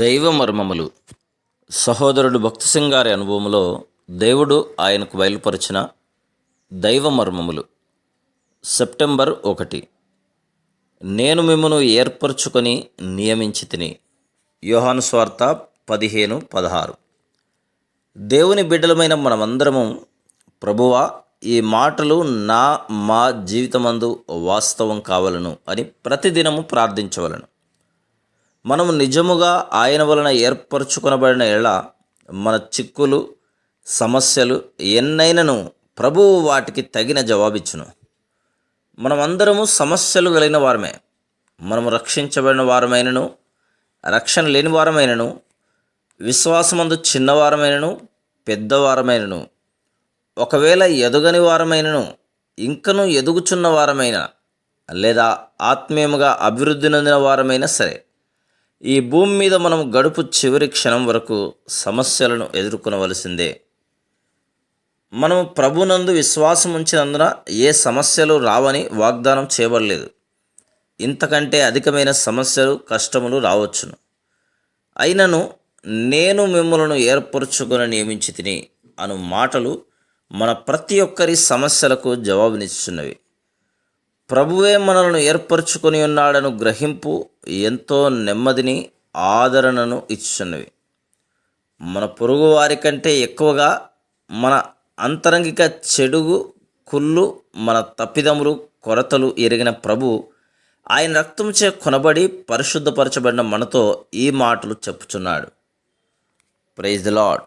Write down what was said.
దైవ మర్మములు సహోదరుడు భక్తి సింగారి అనుభవంలో దేవుడు ఆయనకు బయలుపరిచిన దైవ మర్మములు సెప్టెంబర్ ఒకటి. నేను మిమ్మను ఏర్పరచుకొని నియమించి తిని యోహాను స్వార్త పదిహేను పదహారు. దేవుని బిడ్డలమైన మనమందరము ప్రభువా ఈ మాటలు నా మా జీవితమందు వాస్తవం కావలను అని ప్రతిదినము ప్రార్థించవలను. మనము నిజముగా ఆయన వలన ఏర్పరచుకొనబడిన ఎడ మన చిక్కులు సమస్యలు ఎన్నైనను ప్రభువు వాటికి తగిన జవాబిచ్చును. మనమందరము సమస్యలు కలిగిన వారమే. మనము రక్షించబడిన వారమైనను రక్షణ లేని వారమైనను విశ్వాసమందు చిన్నవారమైనను పెద్దవారమైనను ఒకవేళ ఎదుగని వారమైనను ఇంకను ఎదుగుచున్న వారమైన లేదా ఆత్మీయముగా అభివృద్ధి నొందిన వారమైనా సరే ఈ భూమి మీద మనం గడుపు చివరి క్షణం వరకు సమస్యలను ఎదుర్కొనవలసిందే. మనం ప్రభునందు విశ్వాసం ఉంచినందున ఏ సమస్యలు రావని వాగ్దానం చేయబడలేదు. ఇంతకంటే అధికమైన సమస్యలు కష్టములు రావచ్చును. అయినను నేను మిమ్మలను ఏర్పరచుకుని నియమించి తిని అను మాటలు మన ప్రతి ఒక్కరి సమస్యలకు జవాబునిస్తున్నవి ప్రభువే మనలను ఏర్పరచుకొని ఉన్నాడను గ్రహింపు ఎంతో నెమ్మదిని ఆదరణను ఇచ్చున్నవి మన పొరుగు వారి కంటే ఎక్కువగా మన అంతరంగిక చెడుగు కుళ్ళు మన తప్పిదములు కొరతలు ఎరిగిన ప్రభు ఆయన రక్తంచే కొనబడి పరిశుద్ధపరచబడిన మనతో ఈ మాటలు చెప్పుచున్నాడు. Praise the lord